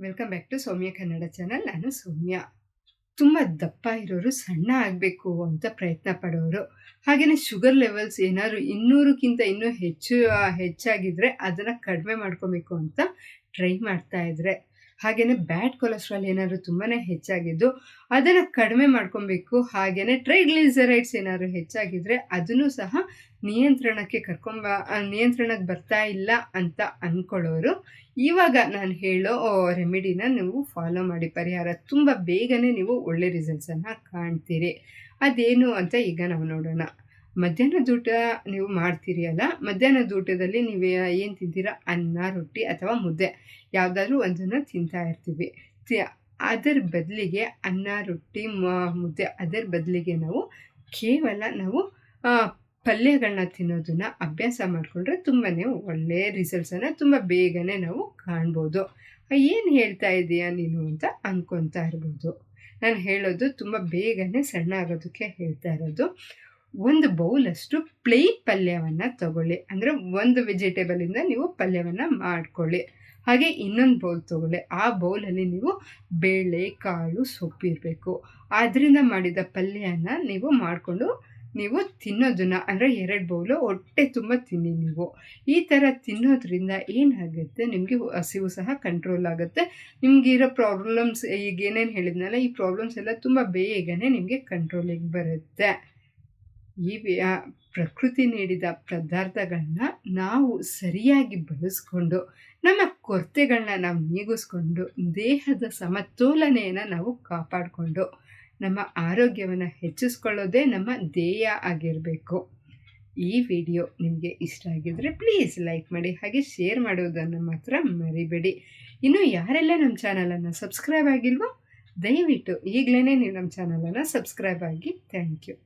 Welcome back to Soumya Kannada channel ನಾನು ಸೌಮ್ಯ. ತುಂಬ ದಪ್ಪ ಇರೋರು, ಸಣ್ಣ ಆಗಬೇಕು ಅಂತ ಪ್ರಯತ್ನ ಪಡೋರು. ಹಾಗೆಯೇ ಶುಗರ್ ಲೆವೆಲ್ಸ್ ಏನಾದರೂ ಇನ್ನೂರಕ್ಕಿಂತ ಇನ್ನೂ ಹೆಚ್ಚು ಹೆಚ್ಚಾಗಿದ್ದರೆ ಅದನ್ನು ಕಡಿಮೆ ಮಾಡ್ಕೋಬೇಕು ಅಂತ ಟ್ರೈ ಮಾಡ್ತಾ ಇದ್ರೆ. ಹಾಗೆಯೇ ಬ್ಯಾಡ್ ಕೊಲೆಸ್ಟ್ರಾಲ್ ಏನಾದರೂ ತುಂಬಾ ಹೆಚ್ಚಾಗಿದ್ದು ಅದನ್ನು ಕಡಿಮೆ ಮಾಡ್ಕೊಬೇಕು ಹಾಗೆಯೇ ಟ್ರೈಗ್ಲಿಸರೈಡ್ಸ್ ಏನಾದರೂ ಹೆಚ್ಚಾಗಿದ್ದರೆ ಅದನ್ನು ಸಹ ನಿಯಂತ್ರಣಕ್ಕೆ ಕರ್ಕೊಂಬ ನಿಯಂತ್ರಣಕ್ಕೆ ಬರ್ತಾ ಇಲ್ಲ ಅಂತ ಅಂದ್ಕೊಳ್ಳೋರು ಇವಾಗ ನಾನು ಹೇಳೋ ರೆಮಿಡಿನ ನೀವು ಫಾಲೋ ಮಾಡಿ. ಪರಿಹಾರ ತುಂಬ ಬೇಗನೆ ನೀವು ಒಳ್ಳೆ ರಿಸಲ್ಟ್ಸನ್ನು ಕಾಣ್ತೀರಿ. ಅದೇನು ಅಂತ ಈಗ ನಾವು ನೋಡೋಣ. ಮಧ್ಯಾಹ್ನದ ಊಟ ನೀವು ಮಾಡ್ತೀರಿ ಅಲ್ಲ ಮಧ್ಯಾಹ್ನದ ಊಟದಲ್ಲಿ ನೀವು ಏನು ತಿಂತೀರಾ? ಅನ್ನ, ರೊಟ್ಟಿ ಅಥವಾ ಮುದ್ದೆ. ಯಾವುದಾದ್ರೂ ಒಂದನ್ನು ತಿಂತಾ ಇರ್ತೀವಿ. ಅದರ ಬದಲಿಗೆ ಅನ್ನ, ರೊಟ್ಟಿ ಮುದ್ದೆ ಅದರ ಬದಲಿಗೆ ನಾವು ಕೇವಲ ನಾವು ಪಲ್ಯಗಳನ್ನ ತಿನ್ನೋದನ್ನು ಅಭ್ಯಾಸ ಮಾಡಿಕೊಂಡ್ರೆ ತುಂಬಾ ಒಳ್ಳೆಯ ರಿಸಲ್ಟ್ಸನ್ನು ತುಂಬ ಬೇಗನೆ ನಾವು ಕಾಣ್ಬೋದು. ಏನು ಹೇಳ್ತಾ ಇದೀಯಾ ನೀನು ಅಂತ ಅಂದ್ಕೊತಾ ಇರ್ಬೋದು. ನಾನು ಹೇಳೋದು ತುಂಬ ಬೇಗನೆ ಸಣ್ಣ ಆಗೋದಕ್ಕೆ ಹೇಳ್ತಾ ಇರೋದು. ಒಂದು ಬೌಲಷ್ಟು ಪ್ಲೇನ್ ಪಲ್ಯವನ್ನು ತಗೊಳ್ಳಿ. ಅಂದರೆ ಒಂದು ವೆಜಿಟೇಬಲಿಂದ ನೀವು ಪಲ್ಯವನ್ನು ಮಾಡ್ಕೊಳ್ಳಿ. ಹಾಗೆ ಇನ್ನೊಂದು ಬೌಲ್ ತಗೊಳ್ಳಿ. ಆ ಬೌಲಲ್ಲಿ ನೀವು ಬೇಳೆ, ಕಾಳು, ಸೊಪ್ಪು ಇರಬೇಕು. ಅದರಿಂದ ಮಾಡಿದ ಪಲ್ಯನ ನೀವು ಮಾಡಿಕೊಂಡು ನೀವು ತಿನ್ನೋದನ್ನ, ಅಂದರೆ ಎರಡು ಬೌಲು ಹೊಟ್ಟೆ ತುಂಬ ತಿನ್ನಿ ನೀವು. ಈ ಥರ ತಿನ್ನೋದ್ರಿಂದ ಏನಾಗುತ್ತೆ? ನಿಮಗೆ ಹಸಿವು ಸಹ ಕಂಟ್ರೋಲ್ ಆಗುತ್ತೆ. ನಿಮಗಿರೋ ಪ್ರಾಬ್ಲಮ್ಸ್ ಈಗ ಏನೇನು ಹೇಳಿದ್ನಲ್ಲ, ಈ ಪ್ರಾಬ್ಲಮ್ಸ್ ಎಲ್ಲ ತುಂಬ ಬೇಗನೆ ನಿಮಗೆ ಕಂಟ್ರೋಲಿಗೆ ಬರುತ್ತೆ. ಈ ಪ್ರಕೃತಿ ನೀಡಿದ ಪದಾರ್ಥಗಳನ್ನ ನಾವು ಸರಿಯಾಗಿ ಬಳಸ್ಕೊಂಡು, ನಮ್ಮ ಕೊರತೆಗಳನ್ನ ನಾವು ನೀಗಿಸ್ಕೊಂಡು, ದೇಹದ ಸಮತೋಲನೆಯನ್ನು ನಾವು ಕಾಪಾಡಿಕೊಂಡು, ನಮ್ಮ ಆರೋಗ್ಯವನ್ನು ಹೆಚ್ಚಿಸ್ಕೊಳ್ಳೋದೇ ನಮ್ಮ ಧ್ಯೇಯ ಆಗಿರಬೇಕು. ಈ ವಿಡಿಯೋ ನಿಮಗೆ ಇಷ್ಟ ಆಗಿದ್ದರೆ ಪ್ಲೀಸ್ ಲೈಕ್ ಮಾಡಿ, ಹಾಗೆ ಶೇರ್ ಮಾಡೋದನ್ನು ಮಾತ್ರ ಮರಿಬೇಡಿ. ಇನ್ನು ಯಾರೆಲ್ಲ ನಮ್ಮ ಚಾನಲನ್ನು ಸಬ್ಸ್ಕ್ರೈಬ್ ಆಗಿಲ್ವೋ, ದಯವಿಟ್ಟು ಈಗಲೇ ನೀವು ನಮ್ಮ ಚಾನಲನ್ನು ಸಬ್ಸ್ಕ್ರೈಬ್ ಆಗಿ ಥ್ಯಾಂಕ್ ಯು.